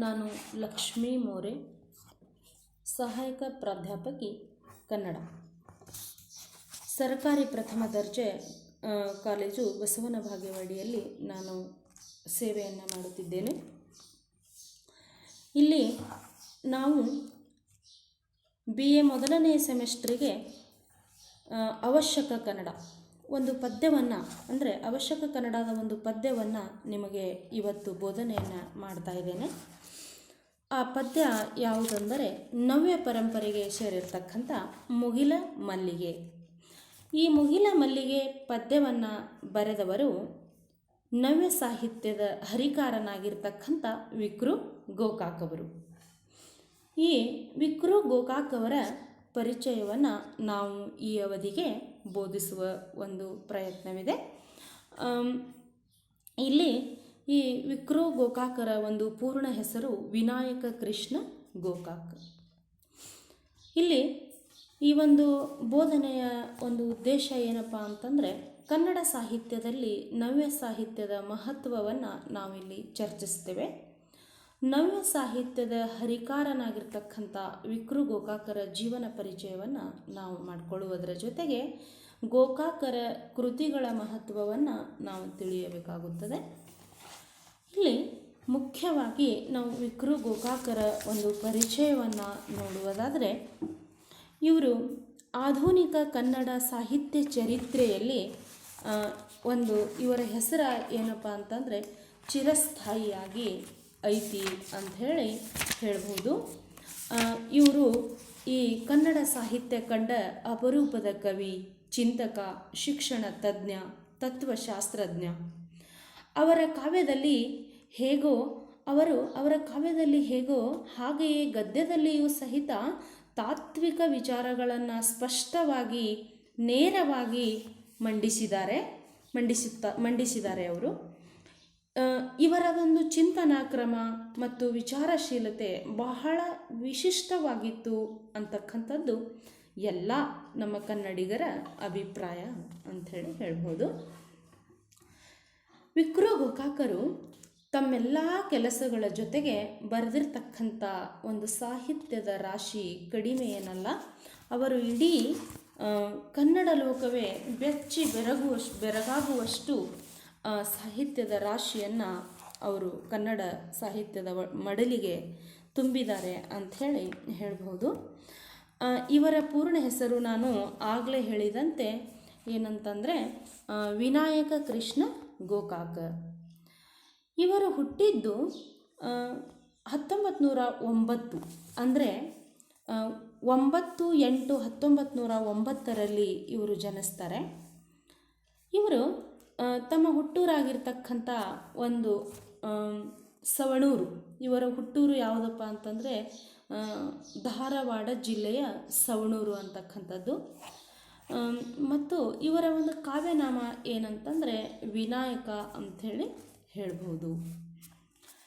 ನಾನು ಲಕ್ಷ್ಮೀ ಮೋರೆ, ಸಹಾಯಕ ಪ್ರಾಧ್ಯಾಪಕಿ, ಕನ್ನಡ. ಸರ್ಕಾರಿ ಪ್ರಥಮ ದರ್ಜೆ ಕಾಲೇಜು ಬಸವನ ಭಾಗ್ಯವಾಡಿಯಲ್ಲಿ ನಾನು ಸೇವೆಯನ್ನು ಮಾಡುತ್ತಿದ್ದೇನೆ. ಇಲ್ಲಿ ನಾವು ಬಿ ಎ ಮೊದಲನೇ ಸೆಮೆಸ್ಟ್ರಿಗೆ ಅವಶ್ಯಕ ಕನ್ನಡ, ಒಂದು ಪದ್ಯವನ್ನು, ಅಂದರೆ ಅವಶ್ಯಕ ಕನ್ನಡದ ಒಂದು ಪದ್ಯವನ್ನು ನಿಮಗೆ ಇವತ್ತು ಬೋಧನೆಯನ್ನು ಮಾಡ್ತಾ ಇದ್ದೇನೆ. ಆ ಪದ್ಯ ಯಾವುದೆಂದರೆ ನವ್ಯ ಪರಂಪರೆಗೆ ಸೇರಿರ್ತಕ್ಕಂಥ ಮುಗಿಲ ಮಲ್ಲಿಗೆ. ಈ ಮುಗಿಲ ಮಲ್ಲಿಗೆ ಪದ್ಯವನ್ನು ಬರೆದವರು ನವ್ಯ ಸಾಹಿತ್ಯದ ಹರಿಕಾರನಾಗಿರ್ತಕ್ಕಂಥ ವಿಕ್ರು ಗೋಕಾಕ್ ಅವರು. ಈ ವಿಕ್ರು ಗೋಕಾಕ್ ಅವರ ಪರಿಚಯವನ್ನು ನಾವು ಈ ಅವಧಿಗೆ ಬೋಧಿಸುವ ಒಂದು ಪ್ರಯತ್ನವಿದೆ. ಇಲ್ಲಿ ಈ ವಿಕ್ರೋ ಗೋಕಾಕರ ಒಂದು ಪೂರ್ಣ ಹೆಸರು ವಿನಾಯಕ ಕೃಷ್ಣ ಗೋಕಾಕ್. ಇಲ್ಲಿ ಈ ಒಂದು ಬೋಧನೆಯ ಒಂದು ಉದ್ದೇಶ ಏನಪ್ಪ ಅಂತಂದರೆ ಕನ್ನಡ ಸಾಹಿತ್ಯದಲ್ಲಿ ನವ್ಯ ಸಾಹಿತ್ಯದ ಮಹತ್ವವನ್ನು ನಾವಿಲ್ಲಿ ಚರ್ಚಿಸ್ತೇವೆ. ನವ್ಯ ಸಾಹಿತ್ಯದ ಹರಿಕಾರನಾಗಿರ್ತಕ್ಕಂಥ ವಿಕ್ರು ಗೋಕಾಕರ ಜೀವನ ಪರಿಚಯವನ್ನು ನಾವು ಮಾಡಿಕೊಳ್ಳುವುದರ ಜೊತೆಗೆ ಗೋಕಾಕರ ಕೃತಿಗಳ ಮಹತ್ವವನ್ನು ನಾವು ತಿಳಿಯಬೇಕಾಗುತ್ತದೆ. ಇಲ್ಲಿ ಮುಖ್ಯವಾಗಿ ನಾವು ವಿಕ್ರು ಗೋಕಾಕರ ಒಂದು ಪರಿಚಯವನ್ನು ನೋಡುವುದಾದರೆ, ಇವರು ಆಧುನಿಕ ಕನ್ನಡ ಸಾಹಿತ್ಯ ಚರಿತ್ರೆಯಲ್ಲಿ ಒಂದು ಇವರ ಹೆಸರ ಏನಪ್ಪ ಅಂತಂದರೆ, ಚಿರಸ್ಥಾಯಿಯಾಗಿ ಐತಿ ಅಂಥೇಳಿ ಹೇಳ್ಬೋದು. ಇವರು ಈ ಕನ್ನಡ ಸಾಹಿತ್ಯ ಕಂಡ ಅಪರೂಪದ ಕವಿ, ಚಿಂತಕ, ಶಿಕ್ಷಣ ತಜ್ಞ, ತತ್ವಶಾಸ್ತ್ರಜ್ಞ. ಅವರ ಕಾವ್ಯದಲ್ಲಿ ಹೇಗೋ, ಅವರು ಅವರ ಕಾವ್ಯದಲ್ಲಿ ಹೇಗೋ ಹಾಗೆಯೇ ಗದ್ಯದಲ್ಲಿಯೂ ಸಹಿತ ತಾತ್ವಿಕ ವಿಚಾರಗಳನ್ನು ಸ್ಪಷ್ಟವಾಗಿ, ನೇರವಾಗಿ ಮಂಡಿಸಿದ್ದಾರೆ, ಮಂಡಿಸುತ್ತಾ, ಮಂಡಿಸಿದ್ದಾರೆ ಅವರು. ಇವರ ಒಂದು ಚಿಂತನಾ ಕ್ರಮ ಮತ್ತು ವಿಚಾರಶೀಲತೆ ಬಹಳ ವಿಶಿಷ್ಟವಾಗಿತ್ತು ಅಂತಕ್ಕಂಥದ್ದು ಎಲ್ಲ ನಮ್ಮ ಕನ್ನಡಿಗರ ಅಭಿಪ್ರಾಯ ಅಂಥೇಳಿ ಹೇಳ್ಬೋದು. ವಿಕ್ರು ಗೋಕಾಕರು ತಮ್ಮೆಲ್ಲ ಕೆಲಸಗಳ ಜೊತೆಗೆ ಬರೆದಿರ್ತಕ್ಕಂಥ ಒಂದು ಸಾಹಿತ್ಯದ ರಾಶಿ ಕಡಿಮೆ ಏನಲ್ಲ, ಅವರು ಇಡೀ ಕನ್ನಡ ಲೋಕವೇ ಬೆಚ್ಚಿ ಬೆರಗುವಷ್ಟು ಬೆರಗಾಗುವಷ್ಟು ಸಾಹಿತ್ಯದ ರಾಶಿಯನ್ನು ಅವರು ಕನ್ನಡ ಸಾಹಿತ್ಯದ ಮಡಲಿಗೆ ತುಂಬಿದ್ದಾರೆ ಅಂಥೇಳಿ ಹೇಳ್ಬೋದು ಇವರ ಪೂರ್ಣ ಹೆಸರು ನಾನು ಆಗಲೇ ಹೇಳಿದಂತೆ ಏನಂತಂದರೆ ವಿನಾಯಕ ಕೃಷ್ಣ ಗೋಕಾಕ್. ಇವರು ಹುಟ್ಟಿದ್ದು ಹತ್ತೊಂಬತ್ತು ನೂರ ಒಂಬತ್ತು. ಅಂದರೆ ಒಂಬತ್ತು ಎಂಟು ಹತ್ತೊಂಬತ್ತು ನೂರ ಒಂಬತ್ತರಲ್ಲಿ ಇವರು ಜನಿಸ್ತಾರೆ. ಇವರು ತಮ್ಮ ಹುಟ್ಟೂರಾಗಿರ್ತಕ್ಕಂಥ ಒಂದು ಸವಣೂರು. ಇವರ ಹುಟ್ಟೂರು ಯಾವುದಪ್ಪ ಅಂತಂದರೆ ಧಾರವಾಡ ಜಿಲ್ಲೆಯ ಸವಣೂರು ಅಂತಕ್ಕಂಥದ್ದು. ಮತ್ತು ಇವರ ಒಂದು ಕಾವ್ಯನಾಮ ಏನಂತಂದರೆ ವಿನಾಯಕ ಅಂಥೇಳಿ ಹೇಳ್ಬೋದು.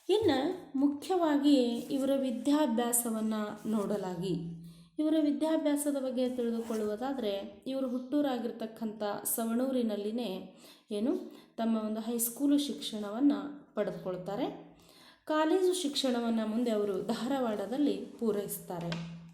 ಇನ್ನು ಮುಖ್ಯವಾಗಿ ಇವರ ವಿದ್ಯಾಭ್ಯಾಸವನ್ನು ನೋಡಲಾಗಿ. ಇವರ ವಿದ್ಯಾಭ್ಯಾಸದ ಬಗ್ಗೆ ತಿಳಿದುಕೊಳ್ಳುವುದಾದರೆ, ಇವರು ಹುಟ್ಟೂರಾಗಿರ್ತಕ್ಕಂಥ ಸವಣೂರಿನಲ್ಲಿನೇ ಏನು, ತಮ್ಮ ಒಂದು ಹೈಸ್ಕೂಲು ಶಿಕ್ಷಣವನ್ನು ಪಡೆದುಕೊಳ್ತಾರೆ. ಕಾಲೇಜು ಶಿಕ್ಷಣವನ್ನು ಮುಂದೆ ಅವರು ಧಾರವಾಡದಲ್ಲಿ ಪೂರೈಸ್ತಾರೆ.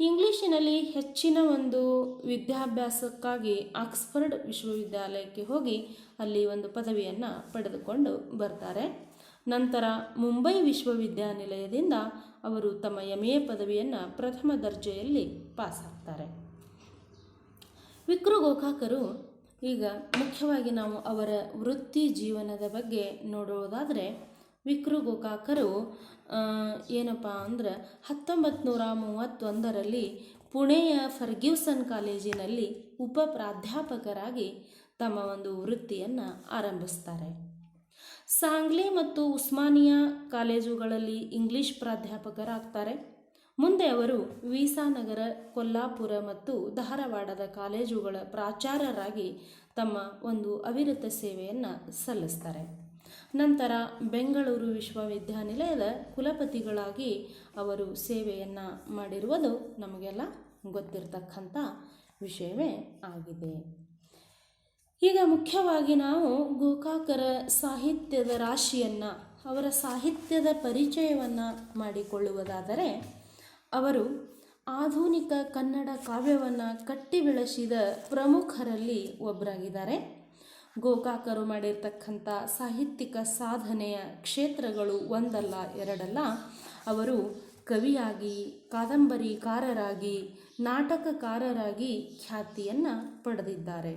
ಇಂಗ್ಲೀಷಿನಲ್ಲಿ ಹೆಚ್ಚಿನ ಒಂದು ವಿದ್ಯಾಭ್ಯಾಸಕ್ಕಾಗಿ ಆಕ್ಸ್ಫರ್ಡ್ ವಿಶ್ವವಿದ್ಯಾಲಯಕ್ಕೆ ಹೋಗಿ ಅಲ್ಲಿ ಒಂದು ಪದವಿಯನ್ನು ಪಡೆದುಕೊಂಡು ಬರ್ತಾರೆ. ನಂತರ ಮುಂಬೈ ವಿಶ್ವವಿದ್ಯಾನಿಲಯದಿಂದ ಅವರು ತಮ್ಮ ಎಂ ಎ ಪದವಿಯನ್ನು ಪ್ರಥಮ ದರ್ಜೆಯಲ್ಲಿ ಪಾಸಾಗ್ತಾರೆ ವಿಕ್ರು ಗೋಕಾಕರು ಈಗ ಮುಖ್ಯವಾಗಿ ನಾವು ಅವರ ವೃತ್ತಿ ಜೀವನದ ಬಗ್ಗೆ ನೋಡುವುದಾದರೆ ವಿಕ್ರು ಗೋಕಾಕರು ಏನಪ್ಪ ಅಂದ್ರೆ ಹತ್ತೊಂಬತ್ತು ನೂರ ಮೂವತ್ತೊಂದರಲ್ಲಿ ಪುಣೆಯ ಫರ್ಗ್ಯೂಸನ್ ಕಾಲೇಜಿನಲ್ಲಿ ಉಪ ಪ್ರಾಧ್ಯಾಪಕರಾಗಿ ತಮ್ಮ ಒಂದು ವೃತ್ತಿಯನ್ನು ಆರಂಭಿಸ್ತಾರೆ. ಸಾಂಗ್ಲಿ ಮತ್ತು ಉಸ್ಮಾನಿಯಾ ಕಾಲೇಜುಗಳಲ್ಲಿ ಇಂಗ್ಲಿಷ್ ಪ್ರಾಧ್ಯಾಪಕರಾಗ್ತಾರೆ. ಮುಂದೆ ಅವರು ವೀಸಾನಗರ, ಕೊಲ್ಲಾಪುರ ಮತ್ತು ಧಾರವಾಡದ ಕಾಲೇಜುಗಳ ಪ್ರಾಚಾರ್ಯರಾಗಿ ತಮ್ಮ ಒಂದು ಅವಿರತ ಸೇವೆಯನ್ನು ಸಲ್ಲಿಸ್ತಾರೆ. ನಂತರ ಬೆಂಗಳೂರು ವಿಶ್ವವಿದ್ಯಾನಿಲಯದ ಕುಲಪತಿಗಳಾಗಿ ಅವರು ಸೇವೆಯನ್ನು ಮಾಡಿರುವುದು ನಮಗೆಲ್ಲ ಗೊತ್ತಿರತಕ್ಕಂಥ ವಿಷಯವೇ ಆಗಿದೆ. ಈಗ ಮುಖ್ಯವಾಗಿ ನಾವು ಗೋಕಾಕರ ಸಾಹಿತ್ಯದ ರಾಶಿಯನ್ನು, ಅವರ ಸಾಹಿತ್ಯದ ಪರಿಚಯವನ್ನು ಮಾಡಿಕೊಳ್ಳುವುದಾದರೆ, ಅವರು ಆಧುನಿಕ ಕನ್ನಡ ಕಾವ್ಯವನ್ನು ಕಟ್ಟಿ ಬೆಳೆಸಿದ ಪ್ರಮುಖರಲ್ಲಿ ಒಬ್ಬರಾಗಿದ್ದಾರೆ. ಗೋಕಾಕರು ಮಾಡಿರ್ತಕ್ಕಂಥ ಸಾಹಿತ್ಯಿಕ ಸಾಧನೆಯ ಕ್ಷೇತ್ರಗಳು ಒಂದಲ್ಲ ಎರಡಲ್ಲ, ಅವರು ಕವಿಯಾಗಿ, ಕಾದಂಬರಿಕಾರರಾಗಿ, ನಾಟಕಕಾರರಾಗಿ ಖ್ಯಾತಿಯನ್ನು ಪಡೆದಿದ್ದಾರೆ.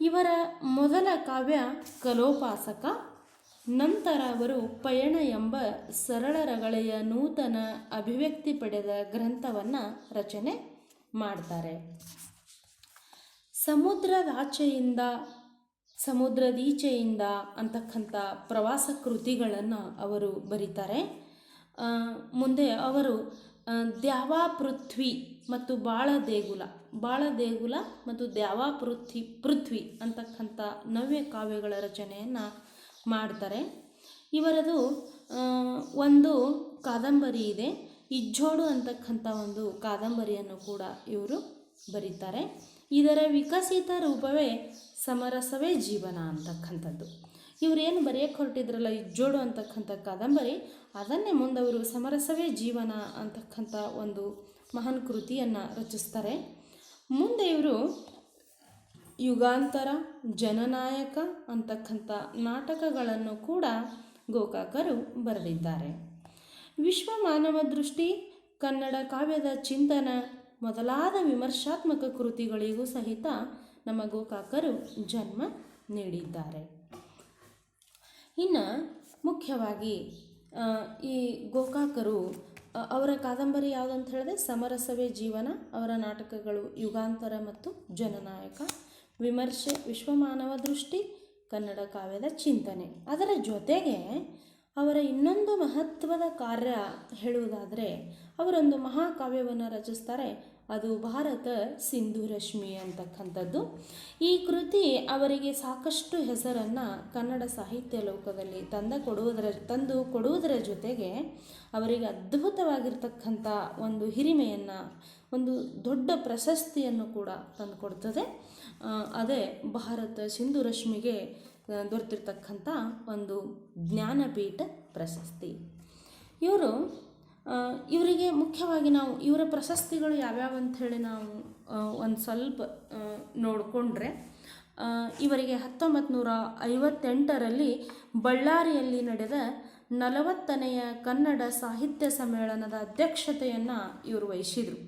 ಇವರ ಮೊದಲ ಕಾವ್ಯ ಕಲೋಪಾಸಕ, ನಂತರ ಅವರು ಪಯಣ ಎಂಬ ಸರಳ ರಗಳೆಯ ನೂತನ ಅಭಿವ್ಯಕ್ತಿ ಪಡೆದ ಗ್ರಂಥವನ್ನು ರಚನೆ ಮಾಡ್ತಾರೆ. ಸಮುದ್ರದಾಚೆಯಿಂದ ಸಮುದ್ರದೀಚೆಯಿಂದ ಅಂತಕ್ಕಂಥ ಪ್ರವಾಸ ಕೃತಿಗಳನ್ನು ಅವರು ಬರೀತಾರೆ. ಮುಂದೆ ಅವರು ದ್ಯಾವಾ ಪೃಥ್ವಿ ಮತ್ತು ಬಾಳ ದೇಗುಲ ಬಾಳ ದೇಗುಲ ಮತ್ತು ದ್ಯಾವಾ ಪೃಥ್ವಿ ಪೃಥ್ವಿ ಅಂತಕ್ಕಂಥ ನವ್ಯ ಕಾವ್ಯಗಳ ರಚನೆಯನ್ನು ಮಾಡ್ತಾರೆ. ಇವರದು ಒಂದು ಕಾದಂಬರಿ ಇದೆ. ಇಜ್ಜೋಡು ಅಂತಕ್ಕಂಥ ಒಂದು ಕಾದಂಬರಿಯನ್ನು ಕೂಡ ಇವರು ಬರೀತಾರೆ. ಇದರ ವಿಕಸಿತ ರೂಪವೇ ಸಮರಸವೇ ಜೀವನ ಅಂತಕ್ಕಂಥದ್ದು. ಇವರೇನು ಬರೆಯಕ್ಕೆ ಹೊರಟಿದ್ರಲ್ಲ ಇಜ್ಜೋಡು ಅಂತಕ್ಕಂಥ ಕಾದಂಬರಿ, ಅದನ್ನೇ ಮುಂದವರು ಸಮರಸವೇ ಜೀವನ ಅಂತಕ್ಕಂಥ ಒಂದು ಮಹಾನ್ ಕೃತಿಯನ್ನು ರಚಿಸ್ತಾರೆ. ಮುಂದೆ ಇವರು ಯುಗಾಂತರ, ಜನನಾಯಕ ಅಂತಕ್ಕಂಥ ನಾಟಕಗಳನ್ನು ಕೂಡ ಗೋಕಾಕರು ಬರೆದಿದ್ದಾರೆ. ವಿಶ್ವ ಮಾನವ ದೃಷ್ಟಿ, ಕನ್ನಡ ಕಾವ್ಯದ ಚಿಂತನ ಮೊದಲಾದ ವಿಮರ್ಶಾತ್ಮಕ ಕೃತಿಗಳಿಗೂ ಸಹಿತ ನಮ್ಮ ಗೋಕಾಕರು ಜನ್ಮ ನೀಡಿದ್ದಾರೆ. ಇನ್ನು ಮುಖ್ಯವಾಗಿ ಈ ಗೋಕಾಕರು ಅವರ ಕಾದಂಬರಿ ಯಾವುದಂತ ಹೇಳಿದ್ರೆ, ಸಮರಸವೇ ಜೀವನ, ಅವರ ನಾಟಕಗಳು ಯುಗಾಂತರ ಮತ್ತು ಜನನಾಯಕ, ವಿಮರ್ಶೆ, ವಿಶ್ವಮಾನವ ದೃಷ್ಟಿ, ಕನ್ನಡ ಕಾವ್ಯದ ಚಿಂತನೆ. ಅದರ ಜೊತೆಗೆ ಅವರ ಇನ್ನೊಂದು ಮಹತ್ವದ ಕಾರ್ಯ ಹೇಳುವುದಾದರೆ, ಅವರೊಂದು ಮಹಾಕಾವ್ಯವನ್ನು ರಚಿಸ್ತಾರೆ ಅದು ಭಾರತ ಸಿಂಧು ರಶ್ಮಿ ಅಂತಕ್ಕಂಥದ್ದು. ಈ ಕೃತಿ ಅವರಿಗೆ ಸಾಕಷ್ಟು ಹೆಸರನ್ನು ಕನ್ನಡ ಸಾಹಿತ್ಯ ಲೋಕದಲ್ಲಿ ತಂದ ಕೊಡುವುದರ, ತಂದು ಕೊಡುವುದರ ಜೊತೆಗೆ ಅವರಿಗೆ ಅದ್ಭುತವಾಗಿರ್ತಕ್ಕಂಥ ಒಂದು ಹಿರಿಮೆಯನ್ನು, ಒಂದು ದೊಡ್ಡ ಪ್ರಶಸ್ತಿಯನ್ನು ಕೂಡ ತಂದುಕೊಡ್ತದೆ. ಅದೇ ಭಾರತ ಸಿಂಧು ರಶ್ಮಿಗೆ ದೊರೆತಿರ್ತಕ್ಕಂಥ ಒಂದು ಜ್ಞಾನಪೀಠ ಪ್ರಶಸ್ತಿ. ಇವರು ಇವರಿಗೆ ಮುಖ್ಯವಾಗಿ ನಾವು ಇವರ ಪ್ರಶಸ್ತಿಗಳು ಯಾವ್ಯಾವ ಅಂಥೇಳಿ ನಾವು ಒಂದು ಸ್ವಲ್ಪ ನೋಡಿಕೊಂಡ್ರೆ ಇವರಿಗೆ ಹತ್ತೊಂಬತ್ತು ನೂರ ಐವತ್ತೆಂಟರಲ್ಲಿ ಬಳ್ಳಾರಿಯಲ್ಲಿ ನಡೆದ ನಲವತ್ತನೆಯ ಕನ್ನಡ ಸಾಹಿತ್ಯ ಸಮ್ಮೇಳನದ ಅಧ್ಯಕ್ಷತೆಯನ್ನು ಇವರು ವಹಿಸಿದರು.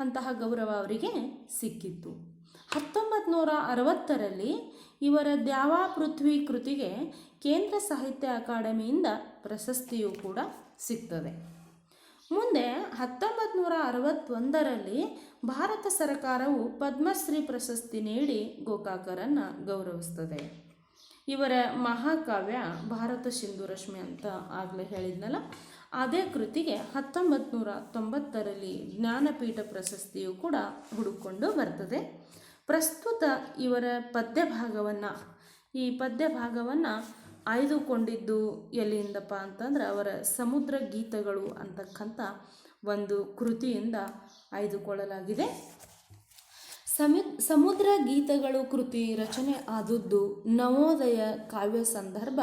ಅಂತಹ ಗೌರವ ಅವರಿಗೆ ಸಿಕ್ಕಿತ್ತು. ಹತ್ತೊಂಬತ್ತು ನೂರ ಅರವತ್ತರಲ್ಲಿ ಇವರ ದ್ಯಾವಾ ಪೃಥ್ವಿ ಕೃತಿಗೆ ಕೇಂದ್ರ ಸಾಹಿತ್ಯ ಅಕಾಡೆಮಿಯಿಂದ ಪ್ರಶಸ್ತಿಯೂ ಕೂಡ ಸಿಗ್ತದೆ. ಮುಂದೆ ಹತ್ತೊಂಬತ್ತು ನೂರ ಅರವತ್ತೊಂದರಲ್ಲಿ ಭಾರತ ಸರ್ಕಾರವು ಪದ್ಮಶ್ರೀ ಪ್ರಶಸ್ತಿ ನೀಡಿ ಗೋಕಾಕರನ್ನು ಗೌರವಿಸ್ತದೆ. ಇವರ ಮಹಾಕಾವ್ಯ ಭಾರತ ಸಿಂಧು ರಶ್ಮಿ ಅಂತ ಆಗಲೇ ಹೇಳಿದ್ನಲ್ಲ? ಅದೇ ಕೃತಿಗೆ ಹತ್ತೊಂಬತ್ತು ನೂರ ತೊಂಬತ್ತರಲ್ಲಿ ಜ್ಞಾನಪೀಠ ಪ್ರಶಸ್ತಿಯು ಕೂಡ ಹುಡುಕೊಂಡು ಬರ್ತದೆ. ಪ್ರಸ್ತುತ ಇವರ ಪದ್ಯ ಭಾಗವನ್ನು ಈ ಪದ್ಯ ಭಾಗವನ್ನು ಆಯ್ದುಕೊಂಡಿದ್ದು ಎಲ್ಲಿಂದಪ್ಪ ಅಂತಂದ್ರೆ ಅವರ ಸಮುದ್ರ ಗೀತಗಳು ಅಂತಕ್ಕಂಥ ಒಂದು ಕೃತಿಯಿಂದ ಆಯ್ದುಕೊಳ್ಳಲಾಗಿದೆ. ಸಮಿ ಸಮುದ್ರ ಗೀತಗಳು ಕೃತಿ ರಚನೆ ಆದದ್ದು ನವೋದಯ ಕಾವ್ಯ ಸಂದರ್ಭ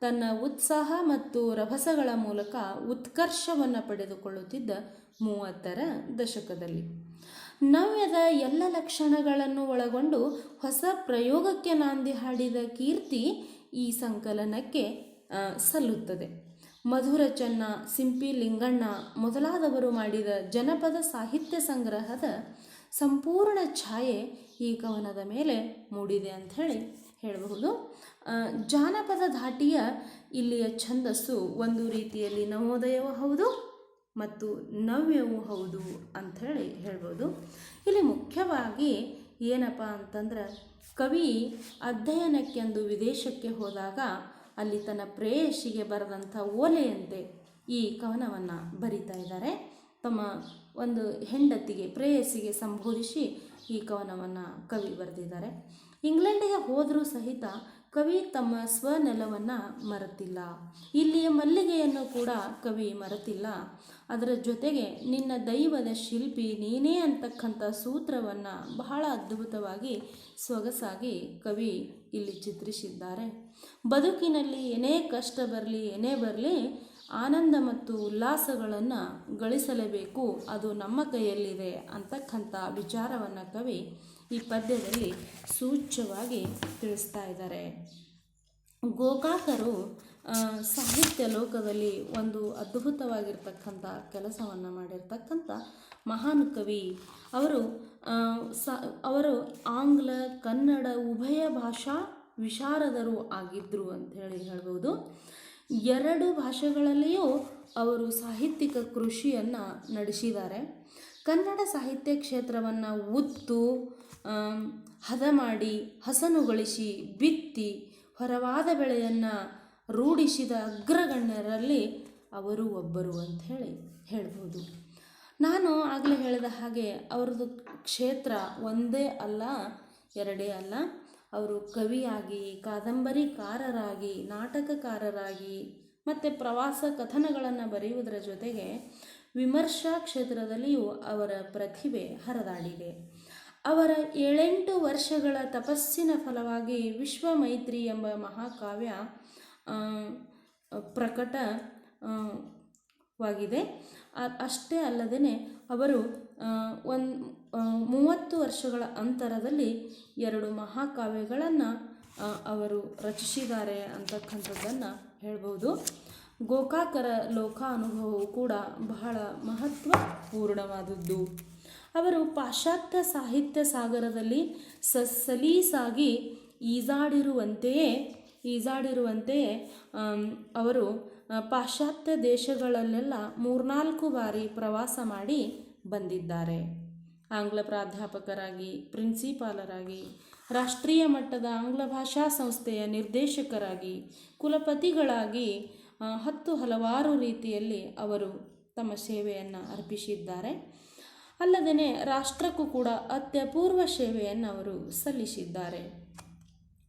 ತನ್ನ ಉತ್ಸಾಹ ಮತ್ತು ರಭಸಗಳ ಮೂಲಕ ಉತ್ಕರ್ಷವನ್ನು ಪಡೆದುಕೊಳ್ಳುತ್ತಿದ್ದ ಮೂವತ್ತರ ದಶಕದಲ್ಲಿ. ನವ್ಯದ ಎಲ್ಲ ಲಕ್ಷಣಗಳನ್ನು ಒಳಗೊಂಡು ಹೊಸ ಪ್ರಯೋಗಕ್ಕೆ ನಾಂದಿ ಹಾಡಿದ ಕೀರ್ತಿ ಈ ಸಂಕಲನಕ್ಕೆ ಸಲ್ಲುತ್ತದೆ. ಮಧುರ ಚೆನ್ನ ಸಿಂಪಿ ಲಿಂಗಣ್ಣ ಮೊದಲಾದವರು ಮಾಡಿದ ಜನಪದ ಸಾಹಿತ್ಯ ಸಂಗ್ರಹದ ಸಂಪೂರ್ಣ ಛಾಯೆ ಈ ಕವನದ ಮೇಲೆ ಮೂಡಿದೆ ಅಂತ ಹೇಳಿ ಹೇಳಬಹುದು. ಜಾನಪದ ಧಾಟಿಯ ಇಲ್ಲಿಯ ಛಂದಸ್ಸು ಒಂದು ರೀತಿಯಲ್ಲಿ ನವೋದಯವೂ ಹೌದು ಮತ್ತು ನವ್ಯವೂ ಹೌದು ಅಂಥೇಳಿ ಹೇಳ್ಬೋದು. ಇಲ್ಲಿ ಮುಖ್ಯವಾಗಿ ಏನಪ್ಪ ಅಂತಂದ್ರೆ ಕವಿ ಅಧ್ಯಯನಕ್ಕೆಂದು ವಿದೇಶಕ್ಕೆ ಹೋದಾಗ ಅಲ್ಲಿ ತನ್ನ ಪ್ರೇಯಸಿಗೆ ಬರೆದಂಥ ಓಲೆಯಂತೆ ಈ ಕವನವನ್ನು ಬರಿತಾ ಇದ್ದಾರೆ. ತಮ್ಮ ಒಂದು ಹೆಂಡತಿಗೆ, ಪ್ರೇಯಸಿಗೆ ಸಂಬೋಧಿಸಿ ಈ ಕವನವನ್ನು ಕವಿ ಬರೆದಿದ್ದಾರೆ. ಇಂಗ್ಲೆಂಡಿಗೆ ಹೋದರೂ ಸಹಿತ ಕವಿ ತಮ್ಮ ಸ್ವನೆಲವನ್ನು ಮರೆತಿಲ್ಲ. ಇಲ್ಲಿಯ ಮಲ್ಲಿಗೆಯನ್ನು ಕೂಡ ಕವಿ ಮರೆತಿಲ್ಲ. ಅದರ ಜೊತೆಗೆ ನಿನ್ನ ದೈವದ ಶಿಲ್ಪಿ ನೀನೇ ಅಂತಕ್ಕಂಥ ಸೂತ್ರವನ್ನು ಬಹಳ ಅದ್ಭುತವಾಗಿ ಸೊಗಸಾಗಿ ಕವಿ ಇಲ್ಲಿ ಚಿತ್ರಿಸಿದ್ದಾರೆ. ಬದುಕಿನಲ್ಲಿ ಏನೇ ಕಷ್ಟ ಬರಲಿ, ಏನೇ ಬರಲಿ, ಆನಂದ ಮತ್ತು ಉಲ್ಲಾಸಗಳನ್ನು ಗಳಿಸಲೇಬೇಕು. ಅದು ನಮ್ಮ ಕೈಯಲ್ಲಿದೆ ಅಂತಕ್ಕಂಥ ವಿಚಾರವನ್ನು ಕವಿ ಈ ಪದ್ಯದಲ್ಲಿ ಸೂಚ್ಯವಾಗಿ ತಿಳಿಸ್ತಾ ಇದ್ದಾರೆ. ಗೋಕಾಕರು ಸಾಹಿತ್ಯ ಲೋಕದಲ್ಲಿ ಒಂದು ಅದ್ಭುತವಾಗಿರ್ತಕ್ಕಂಥ ಕೆಲಸವನ್ನು ಮಾಡಿರ್ತಕ್ಕಂಥ ಮಹಾನ್ ಕವಿ. ಅವರು ಸ, ಅವರು ಆಂಗ್ಲ, ಕನ್ನಡ ಉಭಯ ಭಾಷಾ ವಿಶಾರದರು ಆಗಿದ್ದರು ಅಂತ ಹೇಳಿ ಹೇಳ್ಬೋದು. ಎರಡು ಭಾಷೆಗಳಲ್ಲಿಯೂ ಅವರು ಸಾಹಿತ್ಯಿಕ ಕೃಷಿಯನ್ನು ನಡೆಸಿದ್ದಾರೆ. ಕನ್ನಡ ಸಾಹಿತ್ಯ ಕ್ಷೇತ್ರವನ್ನು ಉತ್ತು ಹದ ಮಾಡಿ ಹಸನುಗೊಳಿಸಿ ಬಿತ್ತಿ ಹೊರವಾದ ಬೆಳೆಯನ್ನು ರೂಢಿಸಿದ ಅಗ್ರಗಣ್ಯರಲ್ಲಿ ಅವರು ಒಬ್ಬರು ಅಂತ ಹೇಳಿ ಹೇಳ್ಬೋದು. ನಾನು ಆಗಲೇ ಹೇಳಿದ ಹಾಗೆ ಅವರದು ಕ್ಷೇತ್ರ ಒಂದೇ ಅಲ್ಲ, ಎರಡೇ ಅಲ್ಲ. ಅವರು ಕವಿಯಾಗಿ, ಕಾದಂಬರಿಕಾರರಾಗಿ, ನಾಟಕಕಾರರಾಗಿ ಮತ್ತು ಪ್ರವಾಸ ಕಥನಗಳನ್ನು ಬರೆಯುವುದರ ಜೊತೆಗೆ ವಿಮರ್ಶಾ ಕ್ಷೇತ್ರದಲ್ಲಿಯೂ ಅವರ ಪ್ರತಿಭೆ ಹರಿದಾಡಿದೆ. ಅವರ ಏಳೆಂಟು ವರ್ಷಗಳ ತಪಸ್ಸಿನ ಫಲವಾಗಿ ವಿಶ್ವ ಮೈತ್ರಿ ಎಂಬ ಮಹಾಕಾವ್ಯ ಪ್ರಕಟವಾಗಿದೆ. ಪ್ರಕಟ ವಾಗಿದೆ ಅಷ್ಟೇ ಅಲ್ಲದೇ ಅವರು ಒಂದು ಮೂವತ್ತು ವರ್ಷಗಳ ಅಂತರದಲ್ಲಿ ಎರಡು ಮಹಾಕಾವ್ಯಗಳನ್ನು ಅವರು ರಚಿಸಿದ್ದಾರೆ ಅಂತಕ್ಕಂಥದ್ದನ್ನು ಹೇಳ್ಬೋದು. ಗೋಕಾಕರ ಲೋಕಾನುಭವವು ಕೂಡ ಬಹಳ ಮಹತ್ವಪೂರ್ಣವಾದದ್ದು. ಅವರು ಪಾಶ್ಚಾತ್ಯ ಸಾಹಿತ್ಯ ಸಾಗರದಲ್ಲಿ ಸಲೀಸಾಗಿ ಈಜಾಡಿರುವಂತೆಯೇ ಈಜಾಡಿರುವಂತೆಯೇ ಅವರು ಪಾಶ್ಚಾತ್ಯ ದೇಶಗಳಲ್ಲೆಲ್ಲ ಮೂರ್ನಾಲ್ಕು ಬಾರಿ ಪ್ರವಾಸ ಮಾಡಿ ಬಂದಿದ್ದಾರೆ. ಆಂಗ್ಲ ಪ್ರಾಧ್ಯಾಪಕರಾಗಿ, ಪ್ರಿನ್ಸಿಪಾಲರಾಗಿ, ರಾಷ್ಟ್ರೀಯ ಮಟ್ಟದ ಆಂಗ್ಲ ಭಾಷಾ ಸಂಸ್ಥೆಯ ನಿರ್ದೇಶಕರಾಗಿ, ಕುಲಪತಿಗಳಾಗಿ ಹತ್ತು ಹಲವಾರು ರೀತಿಯಲ್ಲಿ ಅವರು ತಮ್ಮ ಸೇವೆಯನ್ನು ಅರ್ಪಿಸಿದ್ದಾರೆ. ಅಲ್ಲದೆ ರಾಷ್ಟ್ರಕ್ಕೂ ಕೂಡ ಅತ್ಯಪೂರ್ವ ಸೇವೆಯನ್ನು ಅವರು ಸಲ್ಲಿಸಿದ್ದಾರೆ.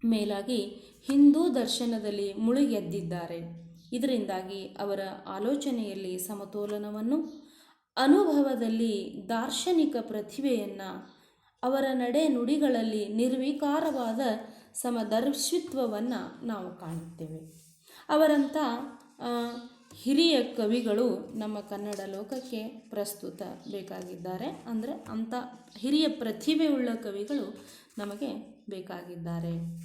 ಮೇಲಾಗಿ ಹಿಂದೂ ದರ್ಶನದಲ್ಲಿ ಮುಳುಗೆದ್ದಿದ್ದಾರೆ. ಇದರಿಂದಾಗಿ ಅವರ ಆಲೋಚನೆಯಲ್ಲಿ ಸಮತೋಲನವನ್ನು, ಅನುಭವದಲ್ಲಿ ದಾರ್ಶನಿಕ ಪ್ರತಿಭೆಯನ್ನು, ಅವರ ನಡೆ ನುಡಿಗಳಲ್ಲಿ ನಿರ್ವಿಕಾರವಾದ ಸಮದರ್ಶಿತ್ವವನ್ನು ನಾವು ಕಾಣುತ್ತೇವೆ. ಅವರಂಥ ಹಿರಿಯ ಕವಿಗಳು ನಮ್ಮ ಕನ್ನಡ ಲೋಕಕ್ಕೆ ಪ್ರಸ್ತುತ ಬೇಕಾಗಿದ್ದಾರೆ. ಅಂದರೆ ಅಂಥ ಹಿರಿಯ ಪ್ರತಿಭೆಯುಳ್ಳ ಕವಿಗಳು ನಮಗೆ ಬೇಕಾಗಿದ್ದಾರೆ.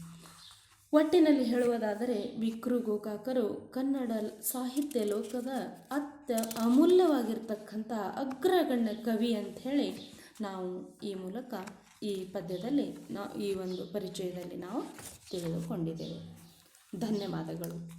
ಒಟ್ಟಿನಲ್ಲಿ ಹೇಳುವುದಾದರೆ ವಿಕ್ರು ಗೋಕಾಕರು ಕನ್ನಡ ಸಾಹಿತ್ಯ ಲೋಕದ ಅತ್ಯ ಅಮೂಲ್ಯವಾಗಿರ್ತಕ್ಕಂಥ ಅಗ್ರಗಣ್ಯ ಕವಿ ಅಂಥೇಳಿ ನಾವು ಈ ಮೂಲಕ ಈ ಪದ್ಯದಲ್ಲಿ ನಾ ಈ ಒಂದು ಪರಿಚಯದಲ್ಲಿ ನಾವು ತಿಳಿದುಕೊಂಡಿದ್ದೇವೆ. ಧನ್ಯವಾದಗಳು.